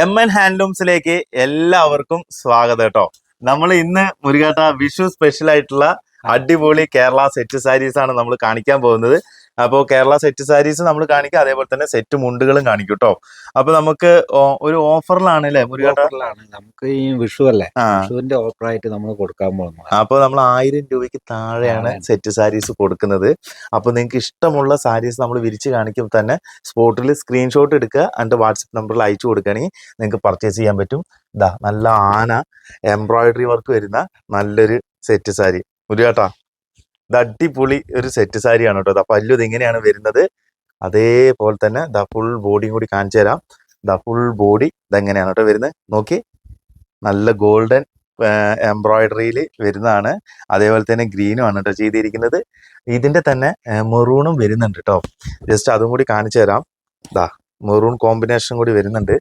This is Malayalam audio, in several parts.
എം എൻ ഹാൻഡ്ലൂംസിലേക്ക് എല്ലാവർക്കും സ്വാഗതം കേട്ടോ. നമ്മൾ ഇന്ന് മുരുകാട്ട വിഷു സ്പെഷ്യൽ ആയിട്ടുള്ള അടിപൊളി കേരള സെറ്റ് സാരീസ് ആണ് നമ്മൾ കാണിക്കാൻ പോകുന്നത്. അപ്പോൾ കേരള സെറ്റ് സാരീസ് നമ്മൾ കാണിക്കുക അതേപോലെ തന്നെ സെറ്റ് മുണ്ടുകളും കാണിക്കും കേട്ടോ അപ്പൊ നമുക്ക് ഒരു ഓഫറിലാണ് അല്ലേ ഒരു ഓഫറിലാണ്. നമുക്ക് ഈ വിഷു അല്ലേ വിഷുവിന്റെ ഓഫറായിട്ട് നമ്മൾ കൊടുക്കാൻ പോകുന്നത്. അപ്പോൾ നമ്മൾ ആയിരം രൂപയ്ക്ക് താഴെയാണ്. സെറ്റ് സാരീസ് കൊടുക്കുന്നത്. അപ്പോൾ നിങ്ങൾക്ക് ഇഷ്ടമുള്ള സാരീസ് നമ്മൾ വിരിച്ച് കാണിക്കുമ്പോൾ തന്നെ സ്പോട്ടിൽ സ്ക്രീൻഷോട്ട് എടുക്കുക എന്നിട്ട് വാട്സപ്പ് നമ്പറിൽ അയച്ചു കൊടുക്കുകയാണെങ്കിൽ നിങ്ങൾക്ക് പർച്ചേസ് ചെയ്യാൻ പറ്റും. ഇതാ നല്ല ആന എംബ്രോയിഡറി വർക്ക് വരുന്ന നല്ലൊരു സെറ്റ് സാരി മുരുകാട്ടാ. ഇത് അടിപൊളി ഒരു സെറ്റ് സാരിയാണ് കേട്ടോ. ദാ പല്ലു ഇതെങ്ങനെയാണ് വരുന്നത്. അതേപോലെ തന്നെ ദ ഫുൾ ബോഡിയും കൂടി കാണിച്ചു തരാം. ദ ഫുൾ ബോഡി ഇതെങ്ങനെയാണ് കേട്ടോ വരുന്നത്. നോക്കി നല്ല ഗോൾഡൻ എംബ്രോയിഡറിയിൽ വരുന്നതാണ്. അതേപോലെ തന്നെ ഗ്രീനും ആണ് കേട്ടോ ചെയ്തിരിക്കുന്നത്. ഇതിന്റെ തന്നെ മെറൂണും വരുന്നുണ്ട് കേട്ടോ. ജസ്റ്റ് അതും കൂടി കാണിച്ചു തരാം. ദാ മെറൂൺ കോമ്പിനേഷൻ കൂടി വരുന്നുണ്ട്.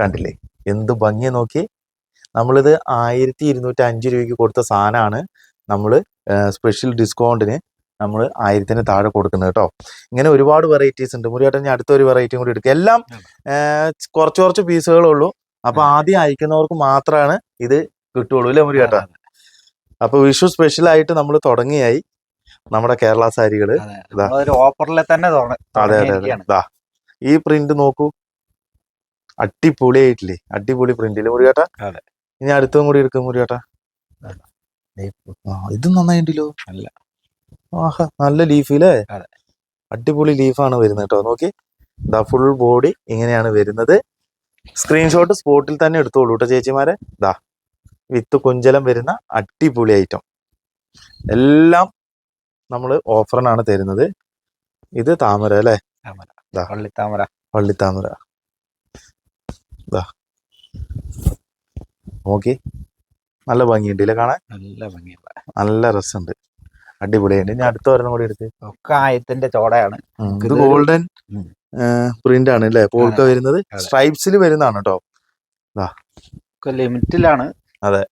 കണ്ടില്ലേ? എന്ത് ഭംഗി നോക്കി നമ്മളിത് ആയിരത്തി ഇരുന്നൂറ്റി അഞ്ച് രൂപയ്ക്ക് കൊടുത്ത സാധനമാണ്. നമ്മൾ സ്പെഷ്യൽ ഡിസ്കൗണ്ടിന് നമ്മൾ ആയിരത്തിന് താഴെ കൊടുക്കുന്നത് കേട്ടോ. ഇങ്ങനെ ഒരുപാട് വെറൈറ്റീസ് ഉണ്ട്. മുരിയാട്ടൻ ഞാൻ അടുത്തൊരു വെറൈറ്റിയും കൂടി എടുക്കുക എല്ലാം കുറച്ച് കുറച്ച് പീസുകളേ ഉള്ളൂ. അപ്പൊ ആദ്യം അയക്കുന്നവർക്ക് മാത്രമാണ് ഇത് കിട്ടുള്ളൂ അല്ലേ മുറിയാട്ട അപ്പൊ വിഷു സ്പെഷ്യൽ ആയിട്ട് നമ്മൾ തുടങ്ങിയായി നമ്മുടെ കേരള സാരികൾ. ഓഫറിലെ തന്നെ അതെ അതെ അതെ. ഈ പ്രിന്റ് നോക്കൂ. അടിപൊളിയായിട്ടില്ലേ? അടിപൊളി പ്രിന്റിൽ മുറിയാട്ട. ഇനി അടുത്തും കൂടി എടുക്കും മുറിയാട്ട ഇത് നന്നായിട്ടില്ലോ. അല്ല ആഹാ നല്ല ലീഫില്ലേ അല്ലേ അടിപൊളി ലീഫാണ് വരുന്നത് കേട്ടോ നോക്കി. ദാ ഫുൾ ബോഡി ഇങ്ങനെയാണ് വരുന്നത്. സ്ക്രീൻഷോട്ട് സ്പോട്ടിൽ തന്നെ എടുത്തോളൂ കേട്ടോ ചേച്ചിമാരെ. ദാ വിത്ത് കുഞ്ചലം വരുന്ന അടിപൊളി ഐറ്റം എല്ലാം നമ്മൾ ഓഫറിനാണ് തരുന്നത്. ഇത് താമര അല്ലേ? താമര. വള്ളിത്താമര പള്ളിത്താമര. നോക്കി. നല്ല ഭംഗിയുണ്ട് ഇല്ല കാണാൻ? നല്ല ഭംഗിയുള്ള നല്ല രസമുണ്ട്. അടിപൊളിയുണ്ട് ഞാൻ അടുത്ത ഒരെണ്ണം കൂടി എടുത്ത് ഒക്കെ ആയത്തിന്റെ ചോടയാണ്. ഇത് ഇത് ഗോൾഡൻ. പ്രിന്റ് ആണ് അല്ലേ? പോൾക്ക. വരുന്നത്. സ്ട്രൈപ്സിൽ വരുന്നതാണ് കേട്ടോ ലിമിറ്റിലാണ് അതെ.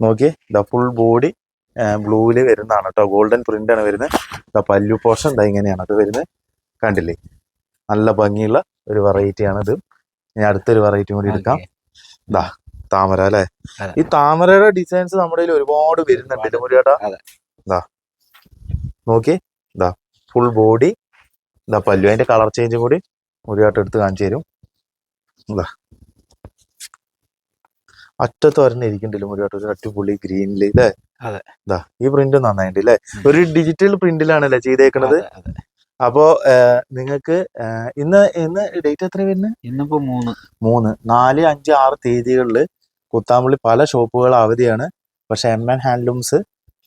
നോക്കി ദ ഫുൾ ബോഡി ബ്ലൂവിൽ വരുന്നതാണ് കേട്ടോ ഗോൾഡൻ പ്രിന്റ് ആണ് വരുന്നത്. ദ പല്ലു പോർഷൻ ദാ ഇങ്ങനെയാണ് അത് വരുന്നത്. കണ്ടില്ലേ? നല്ല ഭംഗിയുള്ള ഒരു വെറൈറ്റി ആണ് ഇത് ഞാൻ അടുത്തൊരു വെറൈറ്റി കൂടി എടുക്കാം. താമര അല്ലെ? ഈ താമരയുടെ ഡിസൈൻസ് നമ്മുടെ കയ്യിൽ ഒരുപാട് വരുന്നുണ്ട്. ഇത് മുരിയേട്ടാ അതെ. നോക്കി. ഇതാ. ഫുൾ ബോഡി ഇതാ പല്ലു. അതിന്റെ കളർ ചേഞ്ചും കൂടി മുരിയാട്ട് എടുത്ത് കാണിച്ചു തരും. ഇതാ. അറ്റത്ത് ഒരെണ്ണം ഇരിക്കണ്ടല്ലോ മുരിയാട്ട് ഒരു അടിപൊളി ഗ്രീനിൽ ഇല്ലേ. ഇതാ ഈ പ്രിന്റ് നന്നായിട്ട് ഇല്ലേ? ഒരു ഡിജിറ്റൽ പ്രിന്റിലാണല്ലേ ചെയ്തേക്കണത്. അപ്പോ നിങ്ങൾക്ക് ഇന്ന് ഇന്ന് ഡേറ്റ് എത്ര വരുന്നത്? ഇന്നിപ്പോ മൂന്ന്. മൂന്ന്. നാല് അഞ്ച് ആറ് തീയതികളിൽ കുത്താമ്പള്ളി പല ഷോപ്പുകൾ അവധിയാണ്. പക്ഷെ എം എൻ ഹാൻഡ്ലൂംസ്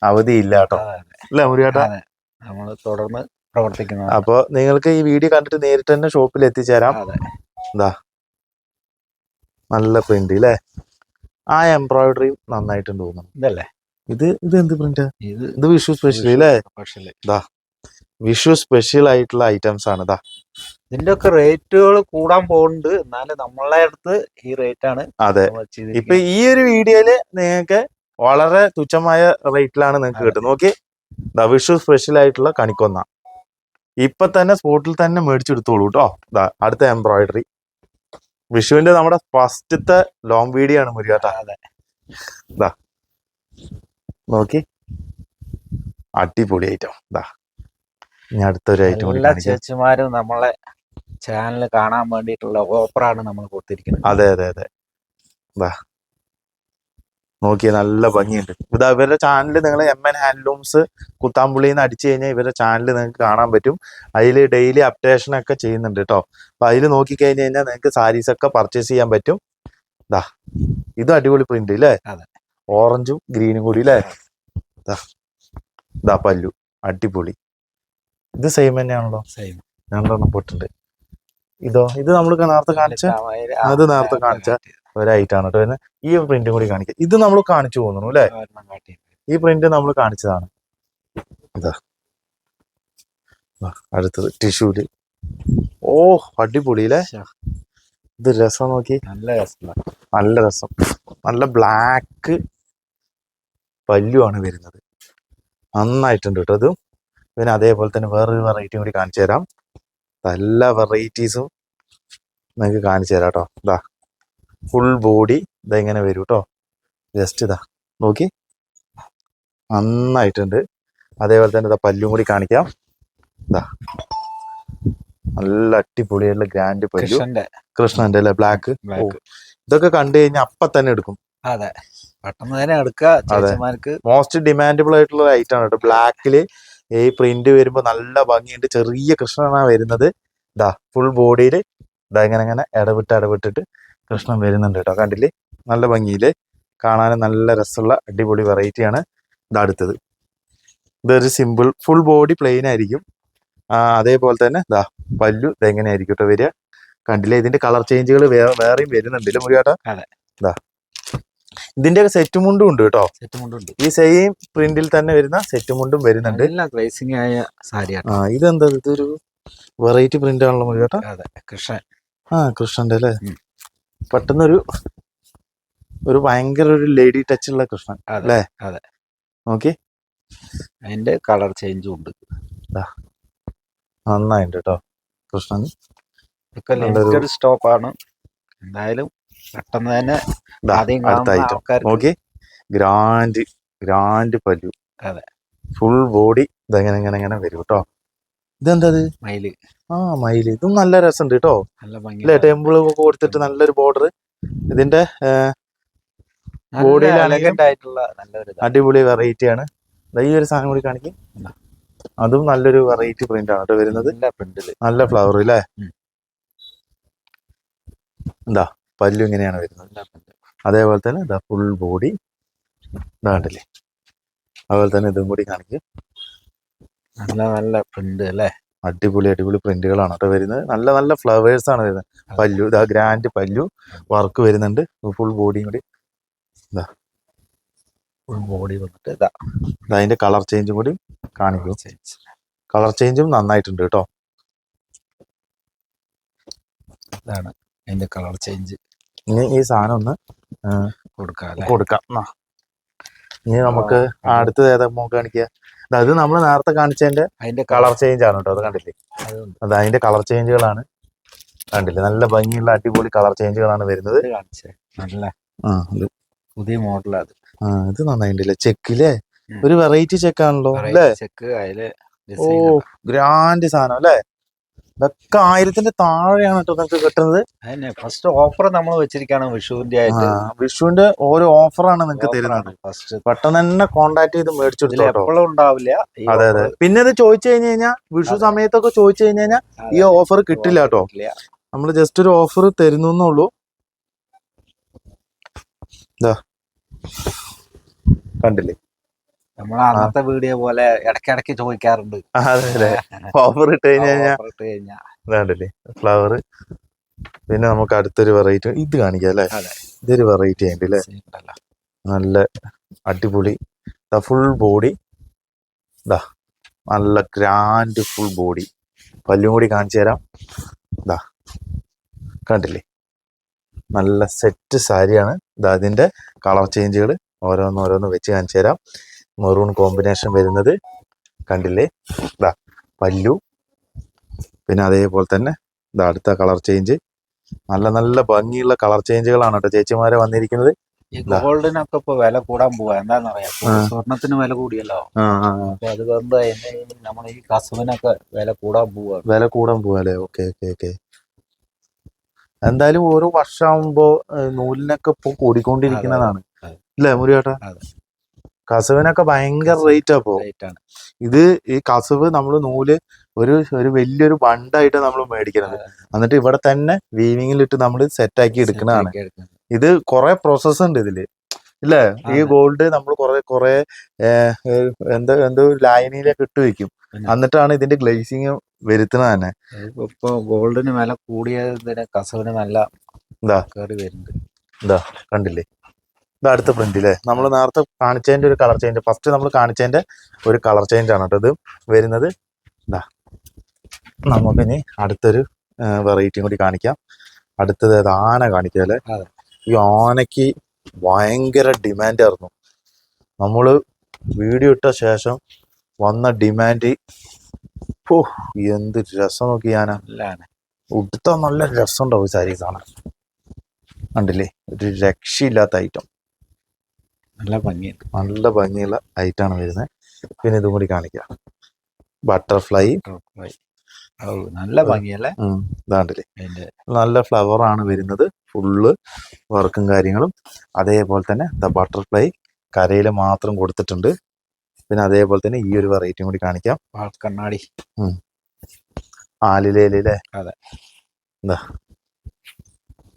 അവധിയില്ല കേട്ടോ. അല്ല മുരിയാട്ട നമ്മൾ തുടർന്ന് പ്രവർത്തിക്കുന്നത് അപ്പൊ നിങ്ങൾക്ക് ഈ വീഡിയോ കണ്ടിട്ട് നേരിട്ട് തന്നെ ഷോപ്പിൽ എത്തിച്ചേരാം. എന്താ നല്ല പ്രിന്റ് അല്ലേ ആ എംബ്രോയിഡറി നന്നായിട്ടുണ്ട് തോന്നുന്നു. ഇതല്ലേ? ഇത് ഇത് എന്ത് പ്രിന്റ് ഇത് ഇത് വിഷു സ്പെഷ്യൽ അല്ലേ സ്പെഷ്യൽ വിഷു സ്പെഷ്യൽ ആയിട്ടുള്ള ഐറ്റംസ് ആണ് ഇതാ ഇതിന്റെ ഒക്കെ റേറ്റുകൾ കൂടാൻ പോകുന്നുണ്ട്. എന്നാലും നമ്മളെ അടുത്ത് ഈ റേറ്റ് ആണ് അതെ. ഇപ്പൊ ഈ ഒരു വീഡിയോയിൽ നിങ്ങൾക്ക് വളരെ തുച്ഛമായ റേറ്റിലാണ് നിങ്ങൾക്ക്. കിട്ടുന്നത്. നോക്കി ദാ വിഷു സ്പെഷ്യൽ ആയിട്ടുള്ള കണിക്കൊന്ന. ഇപ്പൊ തന്നെ സ്പോട്ടിൽ തന്നെ മേടിച്ചെടുത്തോളൂ കേട്ടോ അടുത്ത എംബ്രോയിഡറി വിഷുവിന്റെ നമ്മുടെ ഫസ്റ്റത്തെ ലോങ് വീഡിയോ ആണ് മുരിയാട്ട അതെ. നോക്കി അടിപൊളി ഐറ്റം ദാ. ഇനി അടുത്തൊരു ഐറ്റം കൂടി എല്ലാ കാണിക്കാം. ചേച്ചിമാരും നമ്മളെ ചാനൽ കാണാൻ വേണ്ടിയിട്ടുള്ള ഓഫറാണ് നമ്മൾ കൊടുത്തിരിക്കുന്നത്. അതെ അതെ അതെ. നോക്കിയേ നല്ല ഭംഗിയുണ്ട്. ഇതാ ഇവരുടെ ചാനൽ നിങ്ങൾ എം എൻ ഹാൻഡ്ലൂംസ് കുത്താമ്പുള്ളിയിൽ നിന്ന് അടിച്ചു കഴിഞ്ഞാൽ ഇവരുടെ ചാനൽ നിങ്ങൾക്ക് കാണാൻ പറ്റും. അതിൽ ഡെയിലി അപ്ഡേഷൻ ഒക്കെ ചെയ്യുന്നുണ്ട് കേട്ടോ അപ്പൊ അതിൽ നോക്കിക്കഴിഞ്ഞ് കഴിഞ്ഞാൽ നിങ്ങൾക്ക് സാരീസ് ഒക്കെ പർച്ചേസ് ചെയ്യാൻ പറ്റും. ദാ ഇതും അടിപൊളി പ്രിന്റ് അല്ലേ അതെ. ഓറഞ്ചും ഗ്രീനും കൂടി അല്ലേ ദാ ദാ പല്ലു. അടിപൊളി. ഇത് സെയിം തന്നെയാണല്ലോ. Same. രണ്ടെണ്ണം പൊട്ടുണ്ട് ഇതോ ഇത് നമ്മൾ നേരത്തെ കാണിച്ച അത് നേരത്തെ കാണിച്ച ഒരൈറ്റാണ് കേട്ടോ. പിന്നെ ഈ പ്രിന്റും കൂടി കാണിക്കാം. ഇത് നമ്മൾ കാണിച്ചു പോകുന്നു അല്ലേ? ഈ പ്രിന്റ് നമ്മൾ കാണിച്ചതാണ്. ഇതാ. അടുത്തത് ടിഷ്യൂൽ ഓ അടിപൊളി അല്ലേ? ഇത് രസം നോക്കി. നല്ല രസം. നല്ല രസം. നല്ല ബ്ലാക്ക് പല്ലുവാണ് വരുന്നത്. നന്നായിട്ടുണ്ട് കേട്ടോ. ഇത് പിന്നെ അതേപോലെ തന്നെ വേറൊരു വെറൈറ്റിയും കൂടി കാണിച്ചു തരാം. എല്ലാ വെറൈറ്റീസും നിങ്ങൾക്ക് കാണിച്ചു തരാം കേട്ടോ ഇതാ ഫുൾ ബോഡി ഇതെങ്ങനെ വരും കേട്ടോ ജസ്റ്റ് ഇതാ നോക്കി. നന്നായിട്ടുണ്ട്. അതേപോലെ തന്നെ ഇതാ പല്ലും കൂടി കാണിക്കാം. ഇതാ നല്ല അടിപൊളിയായിട്ടുള്ള ഗ്രാൻഡ് പല്ലു. കൃഷ്ണന്റെ. അല്ലെ? ബ്ലാക്ക് ഇതൊക്കെ കണ്ടു കഴിഞ്ഞാൽ അപ്പൊ തന്നെ എടുക്കും. അതെ. പെട്ടെന്ന് തന്നെ എടുക്കുക മോസ്റ്റ് ഡിമാൻഡബിൾ ആയിട്ടുള്ള ഐറ്റം ആണ് കേട്ടോ ബ്ലാക്കിൽ ഈ പ്രിന്റ് വരുമ്പോൾ നല്ല ഭംഗിയുണ്ട്. ചെറിയ കൃഷ്ണനാണ് വരുന്നത്. ഇതാ ഫുൾ ബോഡിയിൽ ഇതാ ഇങ്ങനെ ഇങ്ങനെ ഇടവിട്ട് ഇടവിട്ടിട്ട് കൃഷ്ണൻ വരുന്നുണ്ട് കേട്ടോ. കണ്ടില്ലേ? നല്ല ഭംഗിയിൽ കാണാനും നല്ല രസമുള്ള അടിപൊളി വെറൈറ്റിയാണ് ഇത് അടുത്തത്. ഇതൊരു സിമ്പിൾ ഫുൾ ബോഡി പ്ലെയിൻ ആയിരിക്കും. അതേപോലെ തന്നെ ഇതാ പല്ലു ഇതെങ്ങനെ ആയിരിക്കും കേട്ടോ വരിക. കണ്ടില്ലേ? ഇതിന്റെ കളർ ചേഞ്ചുകൾ വേറെ വേറെയും വരുന്നുണ്ടല്ലേ മുറിയാട്ടാ അതെ. ഇതാ ഒക്കെ സെറ്റ് മുണ്ടും ഉണ്ട് കേട്ടോ. സെറ്റ് മുണ്ടും ഉണ്ട്. ഈ സെയിം പ്രിന്റിൽ തന്നെ വരുന്ന സെറ്റ് മുണ്ടും വരുന്നുണ്ട്. ഗ്ലേസിംഗ് ആയ സാരിയാണ്. ആ ഇതെന്താ? ഇതൊരു വെറൈറ്റി പ്രിന്റ് ആണല്ലോ കേട്ടോ. അതെ കൃഷ്ണൻ. ആ കൃഷ്ണന്റെ അല്ലേ. പെട്ടെന്നൊരു ഒരു ഭയങ്കര ഒരു ലേഡി ടച്ച് ഉള്ള കൃഷ്ണൻ അല്ലേ? അതെ. നോക്കി. അതിന്റെ കളർ ചേഞ്ചും ഉണ്ട്. നന്നായിട്ടുണ്ട് കേട്ടോ കൃഷ്ണൻ സ്റ്റോപ്പാണ് എന്തായാലും പെട്ടെന്ന് തന്നെ ആദ്യം അടുത്ത ഐറ്റം നോക്കി. ഗ്രാൻഡ് ഗ്രാൻഡ് പല്ലു. അതെ. ഫുൾ ബോഡി ഇതെങ്ങനെ ഇങ്ങനെ ഇങ്ങനെ വരും കേട്ടോ ഇതെന്താ ഇത് മയിൽ. ആ മയിൽ. ഇതും നല്ല രസമുണ്ട് കേട്ടോ അല്ലേ ടെമ്പിൾ ഒക്കെ കൊടുത്തിട്ട് നല്ലൊരു ബോർഡർ ഇതിന്റെ ഇതാണ്. അടിപൊളി വെറൈറ്റി ആണ്. ഈ ഒരു സാധനം കൂടി കാണിക്കും. അതും നല്ലൊരു വെറൈറ്റി പ്രിന്റ് ആണ് കേട്ടോ വരുന്നത്. നല്ല ഫ്ലവർ അല്ലേ എന്താ പല്ലു ഇങ്ങനെയാണ് വരുന്നത്. അതേപോലെ തന്നെ ഇതാ ഫുൾ ബോഡി ഇതാണ്ടല്ലേ? അതുപോലെ തന്നെ ഇതും കൂടി കാണിക്കും. നല്ല നല്ല പ്രിന്റ് അല്ലേ? അടിപൊളി അടിപൊളി പ്രിന്റുകളാണ് കേട്ടോ വരുന്നത്. നല്ല നല്ല ഫ്ലവേഴ്സ് ആണ് വരുന്നത്. പല്ലു ഇതാ ഗ്രാൻഡ് പല്ലു വർക്ക് വരുന്നുണ്ട്. ഫുൾ ബോഡിയും കൂടി. ഫുൾ ബോഡി വന്നിട്ട് ഇതാ. ഇതാ അതിന്റെ കളർ ചേഞ്ചും കൂടി കാണിക്കും. കളർ ചേഞ്ചും നന്നായിട്ടുണ്ട് കേട്ടോ. ഇതാണ്. അതിന്റെ കളർ ചേഞ്ച്. ഇനി ഈ സാധനം ഒന്ന് കൊടുക്കാം കൊടുക്കാം. ഇനി നമുക്ക് അടുത്തത് ഏതാ മോ കാണിക്കുക അത് നമ്മൾ നേരത്തെ കാണിച്ചതിന്റെ അതിന്റെ കളർ ചേഞ്ച് ആണ് കേട്ടോ അത് കണ്ടില്ലേ? അതെ അത് അതിന്റെ കളർ ചേഞ്ചുകളാണ്. കണ്ടില്ലേ? നല്ല ഭംഗിയുള്ള അടിപൊളി കളർ ചേഞ്ചുകളാണ് വരുന്നത്. നല്ല പുതിയ മോഡലാണ് അത്. ആ ഇത് നന്നായിട്ടില്ലേ? ചെക്കില്ലേ? ഉം. ഒരു വെറൈറ്റി ചെക്കാണല്ലോ അല്ലേ? ചെക്ക് അതിൽ ഓ ഗ്രാൻഡ് സാധനം അല്ലേ? ഇതൊക്കെ ആയിരത്തിന്റെ താഴെയാണ് കേട്ടോ നിങ്ങൾക്ക് കിട്ടുന്നത്. അതന്നെ ഫസ്റ്റ് ഓഫർ നമ്മൾ വെച്ചിരിക്കുകയാണ് വിഷുവിന്റെ ആയിട്ട്. വിഷുവിന്റെ ഓരോ ഓഫറാണ് നിങ്ങൾക്ക് തരുന്നത്. ഫസ്റ്റ് പെട്ടെന്ന് തന്നെ കോണ്ടാക്ട് ചെയ്ത് മേടിച്ചു എപ്പോഴും ഉണ്ടാവില്ല. അതെ അതെ. പിന്നെ ഇത് ചോദിച്ചു കഴിഞ്ഞു കഴിഞ്ഞാൽ വിഷു സമയത്തൊക്കെ ചോദിച്ചു കഴിഞ്ഞു കഴിഞ്ഞാൽ ഈ ഓഫർ കിട്ടില്ല കേട്ടോ. നമ്മൾ ജസ്റ്റ് ഒരു ഓഫർ തരുന്നു എന്നുള്ളൂ. കണ്ടില്ലേ? നമ്മൾ അന്നത്തെ വീഡിയോ പോലെ ഇടയ്ക്കിടയ്ക്ക് ചോദിക്കാറുണ്ട്. അതെ ഓഫർ ഇട്ട് കഴിഞ്ഞു കഴിഞ്ഞാൽ ഫ്ലവർ പിന്നെ നമുക്ക് അടുത്തൊരു വെറൈറ്റി ഇത് കാണിക്കാം അല്ലേ. ഇതൊരു വെറൈറ്റി ഉണ്ട് അല്ലേ? നല്ല അടിപൊളി. ഫുൾ ബോഡി ഇതാ നല്ല ഗ്രാൻഡ് ഫുൾ ബോഡി പല്ലും കൂടി കാണിച്ചു തരാം. ഇതാ കണ്ടില്ലേ? നല്ല സെറ്റ് സാരിയാണ്. ഇതാ അതിന്റെ കളർ ചേഞ്ചുകൾ ഓരോന്ന് ഓരോന്ന് വെച്ച് കാണിച്ചു തരാം. മെറൂൺ കോമ്പിനേഷൻ വരുന്നത് കണ്ടില്ലേ? ഇതാ പല്ലു. പിന്നെ അതേപോലെ തന്നെ ഇതാ അടുത്ത കളർ ചേഞ്ച്. നല്ല നല്ല ഭംഗിയുള്ള കളർ ചേഞ്ചുകളാണ് കേട്ടോ ചേച്ചിമാരെ വന്നിരിക്കുന്നത്. ഈ. ഗോൾഡിനൊക്കെ ഇപ്പൊ വില കൂടാൻ പോവാ. എന്താന്ന് പറയാ. സ്വർണത്തിന് വില കൂടിയല്ലോ. അപ്പൊ അതുകൊണ്ട് നമ്മൾ ഈ കസവിനൊക്കെ വില കൂടാൻ പോവാ. വില കൂടാൻ പോവാല്ലേ ഓക്കെ ഓക്കെ ഓക്കെ. എന്തായാലും ഓരോ വർഷമാകുമ്പോ നൂലിനൊക്കെ ഇപ്പൊ കൂടിക്കൊണ്ടിരിക്കുന്നതാണ്. അല്ലേ മുരിയേട്ടാ അതെ. കസവിനൊക്കെ ഭയങ്കര റേറ്റ് അപ്പോ ഇത് ഈ കസവ് നമ്മൾ നൂൽ ഒരു ഒരു വലിയൊരു ബണ്ടായിട്ട് നമ്മൾ മേടിക്കുന്നത് എന്നിട്ട് ഇവിടെ തന്നെ വീവിങ്ങിലിട്ട് നമ്മൾ സെറ്റ് ആക്കി എടുക്കുന്നതാണ്. ഇത് കുറെ പ്രോസസ് ഉണ്ട് ഇതിൽ. ഇല്ലേ? ഈ ഗോൾഡ് നമ്മൾ കുറെ കുറെ എന്തോ എന്തോ ലായനിയിലൊക്കെ ഇട്ട് വെക്കും. എന്നിട്ടാണ് ഇതിന്റെ ഗ്ലേസിങ് വരുത്തുന്നത് തന്നെ. ഇപ്പൊ ഗോൾഡിന് വില കൂടിയതിന് കസവിന് നല്ല ഇതാ. കയറി വരുന്നുണ്ട്. കണ്ടില്ലേ? ഇത് അടുത്ത പ്രിന്റ് അല്ലേ നമ്മൾ നേരത്തെ കാണിച്ചതിന്റെ ഒരു കളർ ചേഞ്ച് ഫസ്റ്റ് നമ്മൾ കാണിച്ചതിന്റെ ഒരു കളർ ചേഞ്ച് ആണ് കേട്ടോ ഇത് വരുന്നത്. ഇതാ നമുക്കിനി അടുത്തൊരു വെറൈറ്റിയും കൂടി കാണിക്കാം. അടുത്തത് അത് ആന കാണിക്കുക അല്ലേ. ഈ ആനയ്ക്ക് ഭയങ്കര ഡിമാൻഡ് ആയിരുന്നു. നമ്മൾ വീഡിയോ ഇട്ട ശേഷം വന്ന ഡിമാൻഡ് ഓ എന്ത് രസം നോക്കി ആന. ഉടുത്ത നല്ല രസമുണ്ടാവും സാരീസ് ആണ് കണ്ടില്ലേ? ഒരു രക്ഷയില്ലാത്ത ഐറ്റം നല്ല ഭംഗി. നല്ല ഭംഗിയുള്ള ഐറ്റാണ് വരുന്നത് പിന്നെ ഇതും കൂടി കാണിക്കാം. ബട്ടർഫ്ലൈ ബട്ടർഫ്ലൈ നല്ല ഭംഗിയല്ലേ? ഇതാണ്ടില്ലേ. നല്ല ഫ്ലവർ ആണ് വരുന്നത്. ഫുള്ള് വർക്കും കാര്യങ്ങളും. അതേപോലെ തന്നെ ദ ബട്ടർഫ്ലൈ കരയിൽ മാത്രം കൊടുത്തിട്ടുണ്ട്. പിന്നെ അതേപോലെ തന്നെ ഈ ഒരു വെറൈറ്റിയും കൂടി കാണിക്കാം. കണ്ണാടി. ആലിലേലല്ലേ അതെ. എന്താ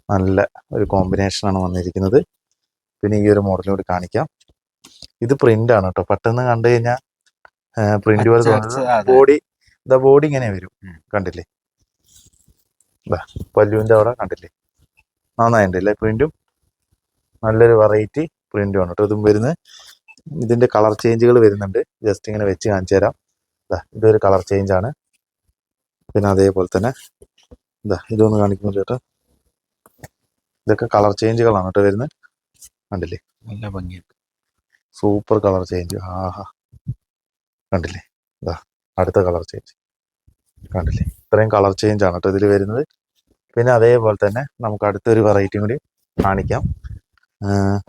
നല്ല ഒരു കോമ്പിനേഷൻ ആണ് വന്നിരിക്കുന്നത്. പിന്നെ ഈ ഒരു മോഡലും കൂടി കാണിക്കാം. ഇത് പ്രിന്റ് ആണ് കേട്ടോ പെട്ടെന്ന് കണ്ടു കഴിഞ്ഞാൽ പ്രിന്റ് പോലെ തോന്നുന്നത്. ബോഡി ദ ബോഡി ഇങ്ങനെ വരും. കണ്ടില്ലേ? ദാ പല്ലുവിന്റെ അവിടെ കണ്ടില്ലേ? നന്നായിട്ടുണ്ട് അല്ലേ പ്രിന്റും നല്ലൊരു വെറൈറ്റി പ്രിന്റും ആണ് കേട്ടോ ഇതും വരുന്നത്. ഇതിന്റെ കളർ ചേഞ്ചുകൾ വരുന്നുണ്ട്. ജസ്റ്റ് ഇങ്ങനെ വെച്ച് കാണിച്ചു തരാം. ദാ ഇതൊരു കളർ ചേഞ്ച് ആണ്. പിന്നെ അതേപോലെ തന്നെ ഇതാ ഇതൊന്ന് കാണിക്കുന്നുണ്ട് ചേട്ടാ ഇതൊക്കെ കളർ ചേഞ്ചുകളാണ് കേട്ടോ വരുന്നത്. കണ്ടില്ലേ? നല്ല ഭംഗിയുണ്ട്. സൂപ്പർ കളർ ചേഞ്ച് ആഹാ. കണ്ടില്ലേ? ഇതാ അടുത്ത കളർ ചേഞ്ച് കണ്ടില്ലേ? ഇത്രയും കളർ ചേഞ്ച് ആണ് കേട്ടോ ഇതിൽ വരുന്നത്. പിന്നെ അതേപോലെ തന്നെ നമുക്ക് അടുത്തൊരു വെറൈറ്റിയും കൂടി കാണിക്കാം.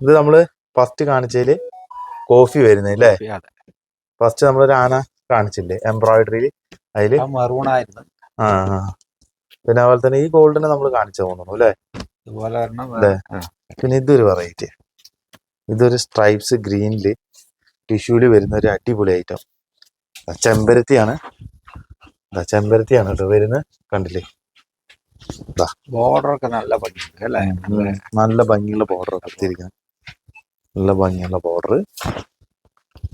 ഇത് നമ്മൾ ഫസ്റ്റ് കാണിച്ചതിൽ കോഫി വരുന്നത് അല്ലേ ഫസ്റ്റ് ഫസ്റ്റ് നമ്മളൊരു ആന കാണിച്ചില്ലേ? എംബ്രോയിഡറിയിൽ അതിൽ ആ മെറൂണായിരുന്നു ആ. പിന്നെ അതുപോലെ തന്നെ ഈ ഗോൾഡിനെ നമ്മൾ കാണിച്ചു തോന്നുന്നു അല്ലേ പിന്നെ ഇതൊരു വെറൈറ്റി ഇതൊരു സ്ട്രൈപ്സ് ഗ്രീനിൽ ടിഷ്യൂൽ വരുന്ന ഒരു അടിപൊളി ഐറ്റം ചെമ്പരത്തിയാണ്. ചെമ്പരത്തിയാണ് കേട്ടോ വരുന്നത് കണ്ടില്ലേ? border ഒക്കെ നല്ല ഭംഗി അല്ലേ? നല്ല ഭംഗിയുള്ള ബോർഡർ കൊടുത്തിരിക്കുന്നത് നല്ല ഭംഗിയുള്ള ബോർഡർ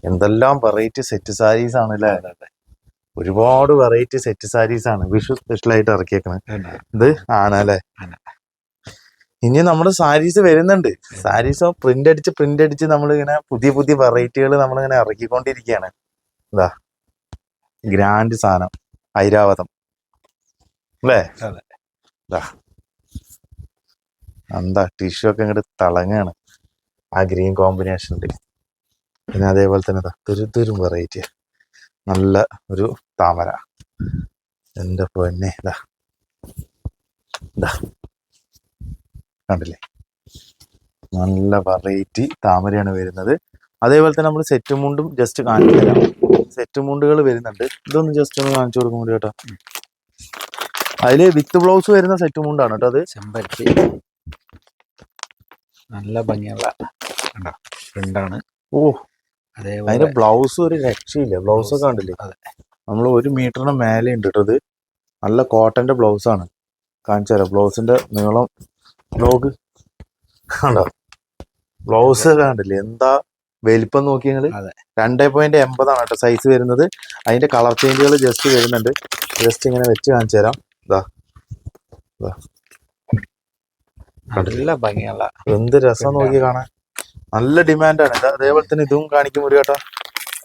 എന്തെല്ലാം വെറൈറ്റി സെറ്റ് സാരീസ് ആണ് അല്ലേ. ഒരുപാട് വെറൈറ്റി സെറ്റ് സാരീസ് ആണ്. വിഷു സ്പെഷ്യൽ ആയിട്ട് ഇറക്കിയേക്കണേ. ഇത് ആണല്ലേ. ഇനി നമ്മുടെ സാരീസ് വരുന്നുണ്ട്. സാരീസ് പ്രിന്റ് അടിച്ച് പ്രിന്റ് അടിച്ച് നമ്മൾ ഇങ്ങനെ പുതിയ പുതിയ വെറൈറ്റികൾ നമ്മൾ ഇങ്ങനെ ഇറക്കിക്കൊണ്ടിരിക്കുകയാണ് ഇതാ ഗ്രാൻഡ് സാധനം ഐരാവതം. അല്ലേ. ഇതാ. എന്താ ടിഷ്യൂ ഒക്കെ ഇങ്ങോട്ട് തിളങ്ങാണ്. ആ ഗ്രീൻ കോമ്പിനേഷനിൽ പിന്നെ അതേപോലെ തന്നെ ഇതാ തുരുതുരും വെറൈറ്റി നല്ല ഒരു താമര. എന്റെ പൊന്നെ ഇതാ. ഇതാ. കണ്ടില്ലേ? നല്ല വെറൈറ്റി താമരയാണ് വരുന്നത്. അതേപോലെ തന്നെ നമ്മൾ സെറ്റ് മുണ്ടും ജസ്റ്റ് കാണിച്ചു തരാം. സെറ്റ് മുണ്ടുകൾ വരുന്നുണ്ട്. ഇതൊന്ന് ജസ്റ്റ് ഒന്ന് കാണിച്ചു കൊടുക്കും കൂടി കേട്ടോ. അതിൽ വിത്ത് ബ്ലൗസ് വരുന്ന സെറ്റ് മുണ്ടാണ് കേട്ടോ അത്. ചെമ്പരത്തി. നല്ല ഭംഗിയുള്ള കണ്ടോ? പ്രിന്റാണ്. ഓ. അതിന്റെ ബ്ലൗസ് ഒരു രക്ഷയില്ല. ബ്ലൗസ് ഒക്കെ കണ്ടില്ലേ? അതെ. നമ്മൾ ഒരു മീറ്ററിന് മേലെ ഉണ്ട് കേട്ടോ അത്. നല്ല കോട്ടന്റെ ബ്ലൗസ് ആണ്. കാണിച്ചു തരാം. ബ്ലൗസിന്റെ നീളം ബ്ലോഗ് കണ്ടോ? ബ്ലൗസ് കണ്ടില്ലേ? എന്താ വലിപ്പം നോക്കി അതെ. രണ്ടേ പോയിന്റ് എൺപതാണ് കേട്ടോ സൈസ് വരുന്നത്. അതിന്റെ കളർ ചേഞ്ചുകൾ ജസ്റ്റ് വരുന്നുണ്ട്. ജസ്റ്റ് ഇങ്ങനെ വെച്ച് കാണിച്ചു തരാം. നല്ല ഭംഗിയുള്ള എന്ത് രസം നോക്കി കാണാൻ. നല്ല ഡിമാൻഡാണ് ഇത് അതേപോലെ തന്നെ ഇതും കാണിക്കും ഒരു കേട്ടോ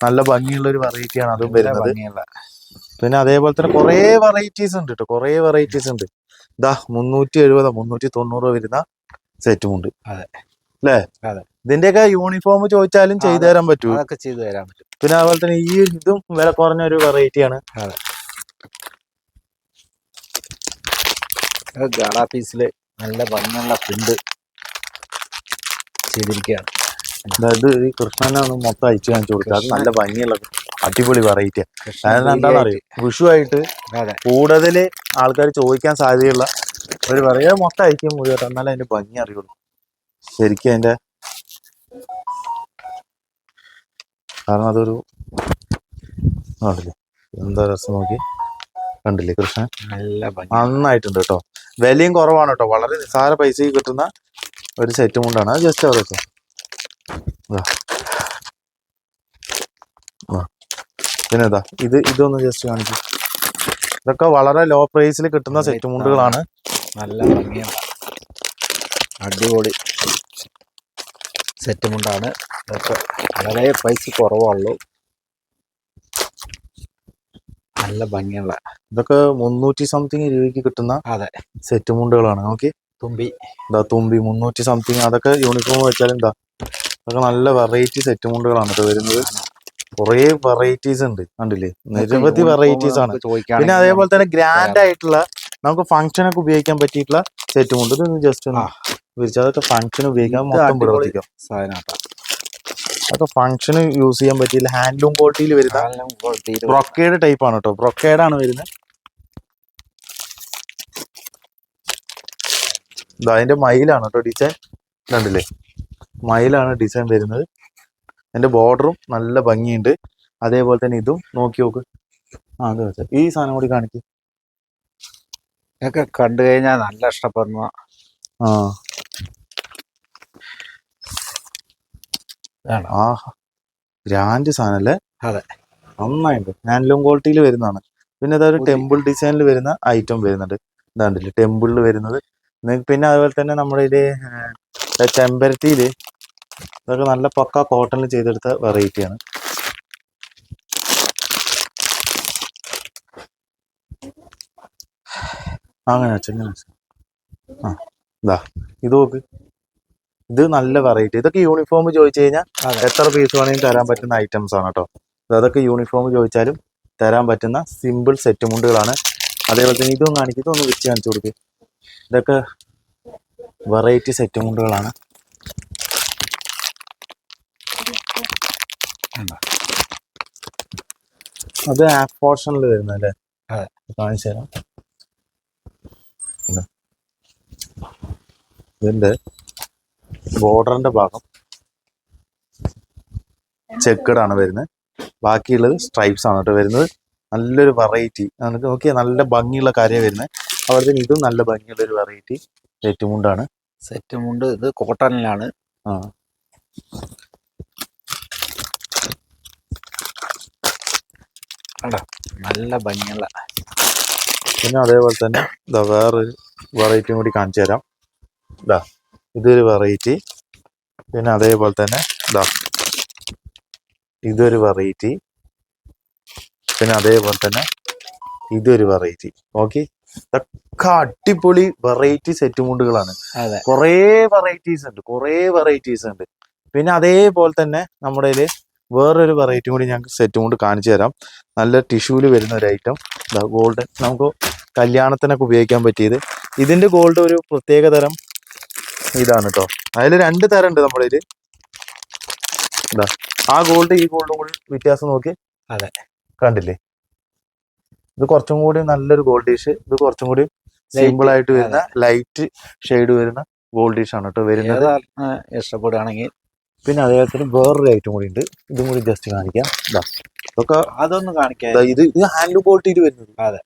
നല്ല ഭംഗിയുള്ള ഒരു വെറൈറ്റിയാണ് അതും വരുന്നത്. പിന്നെ അതേപോലെ തന്നെ കുറേ വെറൈറ്റീസ് ഉണ്ട് കേട്ടോ. കുറേ വെറൈറ്റീസ് ഉണ്ട്. ഇതാ മുന്നൂറ്റി എഴുപതോ മുന്നൂറ്റി തൊണ്ണൂറോ വരുന്ന സെറ്റും ഉണ്ട് അതെ. അല്ലേ അതെ. ഇതിന്റെയൊക്കെ യൂണിഫോം ചോദിച്ചാലും ചെയ്തു തരാൻ പറ്റൂ. അതൊക്കെ ചെയ്തു തരാൻ പറ്റും. പിന്നെ അതുപോലെ തന്നെ ഈ ഇതും വില കുറഞ്ഞ ഒരു വെറൈറ്റി ആണ് ഗാള പീസിൽ നല്ല ഭംഗിയുള്ള പ്രിന്റ് ചെയ്തിരിക്കുകയാണ്. അതായത് ഈ കൃഷ്ണനാണ് മൊത്തം അയച്ചു കാണിച്ചു കൊടുക്കുക അത് നല്ല ഭംഗിയുള്ള അടിപൊളി വെറൈറ്റി അതായത് എന്താണെന്ന് അറിയാം? വിഷു ആയിട്ട് കൂടുതൽ ആൾക്കാർ ചോദിക്കാൻ സാധ്യതയുള്ള ഒരു വെറൈ മൊത്തം അയക്കും മുഴുവൻ എന്നാലും അതിന്റെ ഭംഗി അറിയുള്ളൂ. ശരിക്കും അതിന്റെ കാരണം അതൊരു എന്താ രസം നോക്കി. കണ്ടില്ലേ കൃഷ്ണൻ? നല്ല നന്നായിട്ടുണ്ട് കേട്ടോ. വിലയും കുറവാണ് കേട്ടോ. വളരെ നിസ്സാര പൈസ കിട്ടുന്ന ഒരു സെറ്റ് കൊണ്ടാണ്. അത് ജസ്റ്റ് അവിടെ വെച്ചോ. പിന്നെ ഇതാ ഇത് ഇതൊന്ന് ജസ്റ്റ് കാണിച്ചു ഇതൊക്കെ വളരെ ലോ പ്രൈസിൽ കിട്ടുന്ന സെറ്റ് മുണ്ടുകളാണ്. നല്ല ഭംഗിയുള്ള അടിപൊളി സെറ്റ് മുണ്ടാണ്. ഇതൊക്കെ വളരെ പൈസ കുറവുള്ളൂ നല്ല ഭംഗിയുള്ള ഇതൊക്കെ മുന്നൂറ്റി സംതിങ് രൂപയ്ക്ക് കിട്ടുന്ന അതെ. സെറ്റ് മുണ്ടുകളാണ്. നോക്കി. തുമ്പി. എന്താ തുമ്പി മുന്നൂറ്റി സംതിങ് അതൊക്കെ യൂണിഫോം വെച്ചാൽ എന്താ അതൊക്കെ നല്ല വെറൈറ്റി സെറ്റ് മുണ്ടുകളാണ് ഇത് വരുന്നത്. കുറേ വെറൈറ്റീസ് ഉണ്ട്. കണ്ടില്ലേ? നിരവധി വെറൈറ്റീസ് ആണ്. പിന്നെ അതേപോലെ തന്നെ ഗ്രാൻഡ് ആയിട്ടുള്ള നമുക്ക് ഫംഗ്ഷൻ ഒക്കെ ഉപയോഗിക്കാൻ പറ്റിയിട്ടുള്ള സെറ്റും ഉണ്ട്. ഇത് ജസ്റ്റ് ഒന്ന് ആ. വിരിച്ച് അതൊക്കെ ഫംഗ്ഷൻ ഉപയോഗിക്കാൻ മൊത്തം പ്രവർത്തിക്കാം. അതൊക്കെ ഫംഗ്ഷന് യൂസ് ചെയ്യാൻ പറ്റിയില്ല ഹാൻഡ്ലൂം ക്വാളിറ്റിയിൽ വരുന്ന ബ്രൊക്കേഡ് ടൈപ്പ് ആണ് കേട്ടോ ബ്രൊക്കേഡ് ആണ് വരുന്നത് അതിന്റെ മയിലാണ് കേട്ടോ ഡിസൈൻ കണ്ടില്ലേ? മയിലാണ് ഡിസൈൻ വരുന്നത്. അതിന്റെ ബോർഡറും നല്ല ഭംഗിയുണ്ട്. അതേപോലെ തന്നെ ഇതും നോക്കി നോക്ക്. ആ അത് വെച്ചാൽ ഈ സാധനം കൂടി കാണിക്ക്. ഇതൊക്കെ കണ്ടു കഴിഞ്ഞാൽ നല്ല ഇഷ്ടപ്പെടുന്ന ആ. ഇതാണ്. ആ ഗ്രാൻഡ് സാധനം അല്ലേ? അതെ. നന്നായിട്ട് ഹാൻഡ്ലൂം ക്വാളിറ്റിയിൽ വരുന്നതാണ്. പിന്നെ അതൊരു ടെമ്പിൾ ഡിസൈനിൽ വരുന്ന ഐറ്റം വരുന്നുണ്ട്. ഇതാണ്ടില്ലേ ടെമ്പിളിൽ വരുന്നത്. പിന്നെ അതുപോലെ തന്നെ നമ്മുടെ ഇത് ചെമ്പരത്തിയിൽ ഇതൊക്കെ നല്ല പക്ക കോട്ടണിൽ ചെയ്തെടുത്ത വെറൈറ്റിയാണ് അങ്ങനെ വെച്ചാൽ ഇങ്ങനെ ആ ഇതാ ഇത് നോക്ക്. ഇത് നല്ല വെറൈറ്റി ഇതൊക്കെ യൂണിഫോം ചോദിച്ചു കഴിഞ്ഞാൽ എത്ര പീസ് വേണമെങ്കിലും തരാൻ പറ്റുന്ന ഐറ്റംസ് ആണ് കേട്ടോ അതൊക്കെ യൂണിഫോം ചോദിച്ചാലും തരാൻ പറ്റുന്ന സിമ്പിൾ സെറ്റ് മുണ്ടുകളാണ്. അതേപോലെ തന്നെ ഇതും കാണിക്കും ഇതൊന്ന് വെച്ച് കാണിച്ചു കൊടുക്കുക ഇതൊക്കെ വെറൈറ്റി സെറ്റ് മുണ്ടുകളാണ്. അത് ആപ്പ് പോർഷനിൽ വരുന്നല്ലേ. കാണിച്ചു തരാം. ഇതിന്റെ ബോർഡറിന്റെ ഭാഗം ചെക്കഡാണ് വരുന്നത്. ബാക്കിയുള്ളത് സ്ട്രൈപ്സ് ആണ് കേട്ടോ വരുന്നത്. നല്ലൊരു വെറൈറ്റി നമുക്ക് നോക്കിയാൽ നല്ല ഭംഗിയുള്ള കാര്യം വരുന്നത്. അതുപോലെ തന്നെ ഇതും നല്ല ഭംഗിയുള്ള ഒരു വെറൈറ്റി സെറ്റ് മുണ്ടാണ്. സെറ്റ് മുണ്ട് ഇത് കോട്ടണിലാണ് ആ. നല്ല ഭംഗിയുള്ള. പിന്നെ അതേപോലെ തന്നെ ഇതാ വേറൊരു വെറൈറ്റിയും കൂടി കാണിച്ചു തരാം. ഇതാ ഇതൊരു വെറൈറ്റി പിന്നെ അതേപോലെ തന്നെ ഇതാ ഇതൊരു വെറൈറ്റി പിന്നെ അതേപോലെ തന്നെ ഇതൊരു വെറൈറ്റി ഓക്കെ ഇതൊക്കെ അടിപൊളി വെറൈറ്റി സെറ്റ് മുണ്ടുകളാണ്. കുറേ വെറൈറ്റീസ് ഉണ്ട് കുറേ വെറൈറ്റീസ് ഉണ്ട്. പിന്നെ അതേപോലെ തന്നെ നമ്മുടെ വേറൊരു വെറൈറ്റി കൂടി ഞങ്ങൾക്ക് സെറ്റും കൊണ്ട് കാണിച്ചു തരാം. നല്ല ടിഷ്യൂവിൽ വരുന്ന ഒരു ഐറ്റം ഗോൾഡ് നമുക്ക് കല്യാണത്തിനൊക്കെ ഉപയോഗിക്കാൻ പറ്റിയത്. ഇതിന്റെ ഗോൾഡ് ഒരു പ്രത്യേക തരം ഇതാണ് കേട്ടോ അതിൽ രണ്ട് തരം ഉണ്ട് നമ്മുടെ ഇതിൽ ഇതാ ആ ഗോൾഡ് ഈ ഗോൾഡും കൂടി വ്യത്യാസം നോക്കി. അതെ. കണ്ടില്ലേ? ഇത് കുറച്ചും കൂടി നല്ലൊരു ഗോൾഡ് ഡിഷ് ഇത് കുറച്ചും കൂടി സിമ്പിൾ ആയിട്ട് വരുന്ന ലൈറ്റ് ഷെയ്ഡ് വരുന്ന ഗോൾഡ് ഡിഷ് ആണ് കേട്ടോ വരുന്നത്. ഇഷ്ടപ്പെടുകയാണെങ്കിൽ പിന്നെ അതേപോലെ വേറൊരു ഐറ്റം കൂടി ഉണ്ട്. ഇതും കൂടി ജസ്റ്റ് കാണിക്കാം. ഇതാ ഇതൊക്കെ അതൊന്ന് കാണിക്കാം. ഇത് ഇത് ഹാൻഡ് ക്വാളിറ്റിയിൽ വരുന്നത്. അതെ.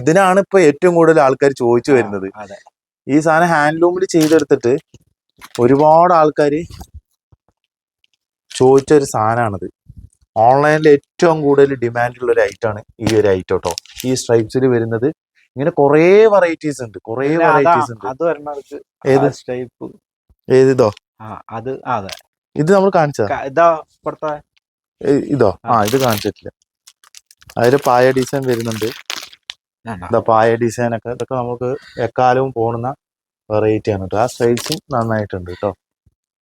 ഇതിനാണ് ഇപ്പൊ ഏറ്റവും കൂടുതൽ ആൾക്കാർ ചോദിച്ചു വരുന്നത്. അതെ. ഈ സാധനം ഹാൻഡ്ലൂമിൽ ചെയ്തെടുത്തിട്ട് ഒരുപാട് ആൾക്കാർ ചോദിച്ച ഒരു സാധനമാണിത് ഓൺലൈനിൽ ഏറ്റവും കൂടുതൽ ഡിമാൻഡുള്ള ഒരു ഐറ്റമാണ് ആണ് ഈ ഒരു ഐറ്റം കേട്ടോ ഈ സ്ട്രൈപ്സിൽ വരുന്നത്. ഇങ്ങനെ കുറേ വെറൈറ്റീസ് ഉണ്ട്. കുറേ വെറൈറ്റീസ് ഉണ്ട്. അത് ഏത്? സ്ട്രൈപ്പ് ഏതിതോ ആ അത് അതെ. ഇത് നമ്മൾ കാണിച്ചതാ. ഇതാ ആ. ഇത് കാണിച്ചിട്ടില്ല. അതിൽ പായ ഡിസൈൻ വരുന്നുണ്ട്. എന്താ ഇതാ പായ ഡിസൈൻ ഒക്കെ ഇതൊക്കെ നമുക്ക് എക്കാലവും പോണുന്ന വെറൈറ്റി ആണ് കേട്ടോ. ആ സൈസും നന്നായിട്ടുണ്ട് കേട്ടോ.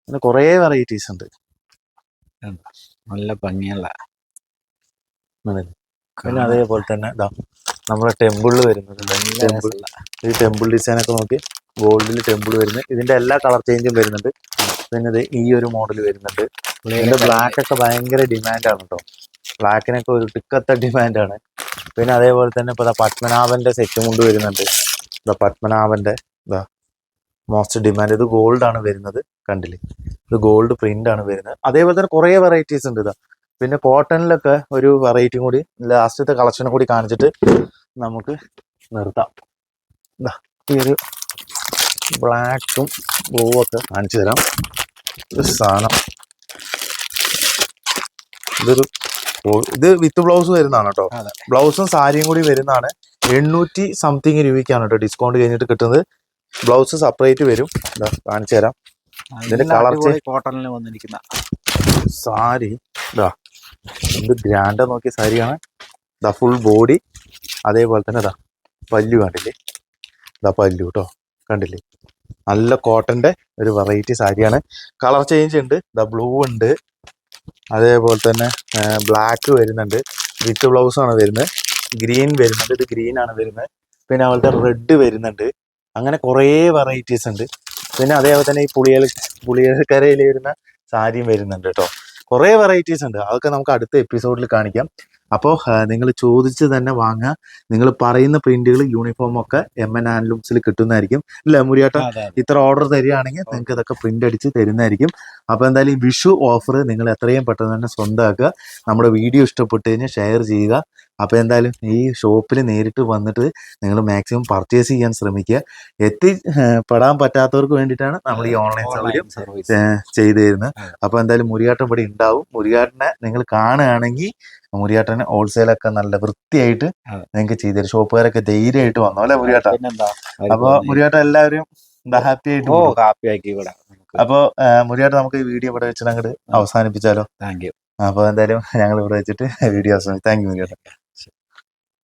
പിന്നെ കുറേ വെറൈറ്റീസ് ഉണ്ട്. നല്ല ഭംഗിയുള്ള പിന്നെ അതേപോലെ തന്നെ ഇതാ നമ്മുടെ ടെമ്പിളിൽ വരുന്നത്. ടെമ്പിൾ ഈ ടെമ്പിൾ ഡിസൈൻ ഒക്കെ നോക്കി ഗോൾഡിൽ ടെമ്പിൾ വരുന്നത്. ഇതിന്റെ എല്ലാ കളർ ചേഞ്ചും വരുന്നുണ്ട്. പിന്നെ ഇത് ഈ ഒരു മോഡൽ വരുന്നുണ്ട്. ഇതിന്റെ ബ്ലാക്ക് ഒക്കെ ഭയങ്കര ഡിമാൻഡാണ് കേട്ടോ ബ്ലാക്കിനൊക്കെ ഒരു ടിക്കത്തെ ഡിമാൻഡാണ് പിന്നെ അതേപോലെ തന്നെ ഇപ്പൊ പത്മനാഭന്റെ സെറ്റ് കൊണ്ട് വരുന്നുണ്ട്. ഇതാ പത്മനാഭന്റെ ഇതാ മോസ്റ്റ് ഡിമാൻഡ് ഇത് ഗോൾഡ് ആണ് വരുന്നത് കണ്ടില്ലേ? ഇത് ഗോൾഡ് പ്രിന്റ് ആണ് വരുന്നത്. അതേപോലെ തന്നെ കുറേ വെറൈറ്റീസ് ഉണ്ട് ഇതാ. പിന്നെ കോട്ടണിലൊക്കെ ഒരു വെറൈറ്റിയും കൂടി ലാസ്റ്റത്തെ കളക്ഷനും കൂടി കാണിച്ചിട്ട് നമുക്ക് നിർത്താം. ഇതാ ഈ ഒരു ബ്ലാക്കും ബ്ലൂ ഒക്കെ കാണിച്ചു തരാം ഒരു സാധനം. ഇതൊരു ഇത് വിത്ത് ബ്ലൗസ് വരുന്നതാണ് കേട്ടോ. ബ്ലൗസും സാരിയും കൂടി വരുന്നതാണ്. എണ്ണൂറ്റി സംതിങ് രൂപയ്ക്കാണ് കേട്ടോ ഡിസ്കൗണ്ട് കഴിഞ്ഞിട്ട് കിട്ടുന്നത്. ബ്ലൗസ് സെപ്പറേറ്റ് വരും. കാണിച്ചു തരാം. ഇതിന്റെ കളർ കോട്ടണിൽ വന്നിരിക്കുന്ന. സാരി ഇതാ. എന്ത് ഗ്രാൻഡ് നോക്കിയ സാരിയാണ്. ഇതാ ഫുൾ ബോഡി അതേപോലെ തന്നെ ഇതാ പല്ലു കണ്ടില്ലേ? ഇതാ പല്ലു കേട്ടോ. കണ്ടില്ലേ? നല്ല കോട്ടന്റെ ഒരു വെറൈറ്റി സാരിയാണ്. കളർ ചേഞ്ച് ഉണ്ട്. ദ ബ്ലൂ ഉണ്ട്. അതേപോലെ തന്നെ ബ്ലാക്ക് വരുന്നുണ്ട്. വിത്ത് ബ്ലൗസ് ആണ് വരുന്നത്. ഗ്രീൻ വരുന്നുണ്ട്. ഇത് ഗ്രീൻ ആണ് വരുന്നത്. പിന്നെ അവളുടെ റെഡ് വരുന്നുണ്ട്. അങ്ങനെ കുറേ വെറൈറ്റീസ് ഉണ്ട്. പിന്നെ അതേപോലെ തന്നെ ഈ പുളിയൽ പുളിയൽക്കരയിൽ വരുന്ന സാരിയും വരുന്നുണ്ട് കേട്ടോ. കുറേ വെറൈറ്റീസ് ഉണ്ട്. അതൊക്കെ നമുക്ക് അടുത്ത എപ്പിസോഡിൽ കാണിക്കാം. അപ്പോൾ നിങ്ങൾ ചോദിച്ച് തന്നെ വാങ്ങുക. നിങ്ങൾ പറയുന്ന പ്രിന്റുകൾ യൂണിഫോം ഒക്കെ എം എൻ ആൻഡ്ലൂംസിൽ കിട്ടുന്നതായിരിക്കും. ഇല്ല മുരിയാട്ട? ഇത്ര ഓർഡർ തരികയാണെങ്കിൽ നിങ്ങൾക്ക് ഇതൊക്കെ പ്രിന്റ് അടിച്ച് തരുന്നതായിരിക്കും. അപ്പോൾ എന്തായാലും ഈ വിഷു ഓഫർ നിങ്ങൾ എത്രയും പെട്ടെന്ന് തന്നെ സ്വന്തമാക്കുക നമ്മുടെ വീഡിയോ ഇഷ്ടപ്പെട്ട് കഴിഞ്ഞാൽ ഷെയർ ചെയ്യുക. അപ്പോൾ എന്തായാലും ഈ ഷോപ്പിൽ നേരിട്ട് വന്നിട്ട് നിങ്ങൾ മാക്സിമം പർച്ചേസ് ചെയ്യാൻ ശ്രമിക്കുക. എത്തിപ്പെടാൻ പെടാൻ പറ്റാത്തവർക്ക് വേണ്ടിയിട്ടാണ് നമ്മൾ ഈ ഓൺലൈൻ സൗകര്യം സർവീസ്. ചെയ്തു തരുന്നത്. അപ്പോൾ എന്തായാലും മുരിയാട്ടം ഇവിടെ ഉണ്ടാവും. മുരിയാട്ടനെ നിങ്ങൾ കാണുകയാണെങ്കിൽ മുരിയാട്ടനെ ഹോൾസെയിലൊക്കെ നല്ല വൃത്തിയായിട്ട്. നിങ്ങൾക്ക് ചെയ്തു ഷോപ്പുകാരൊക്കെ ധൈര്യമായിട്ട് വന്നു അല്ലെ മുരിയാട്ട അപ്പൊ മുരിയാട്ട എല്ലാവരും ഹാപ്പി ആയിട്ട് ഹാപ്പി ആക്കി ഇവിടെ അപ്പൊ മുരിയാട്ട നമുക്ക് ഈ വീഡിയോ ഇവിടെ വെച്ചിട്ട് അങ്ങോട്ട് അവസാനിപ്പിച്ചാലോ? Thank you. അപ്പൊ എന്തായാലും ഞങ്ങൾ ഇവിടെ വെച്ചിട്ട് വീഡിയോ അവസാനിപ്പിക്കും. Thank you മുരിയാട്ട.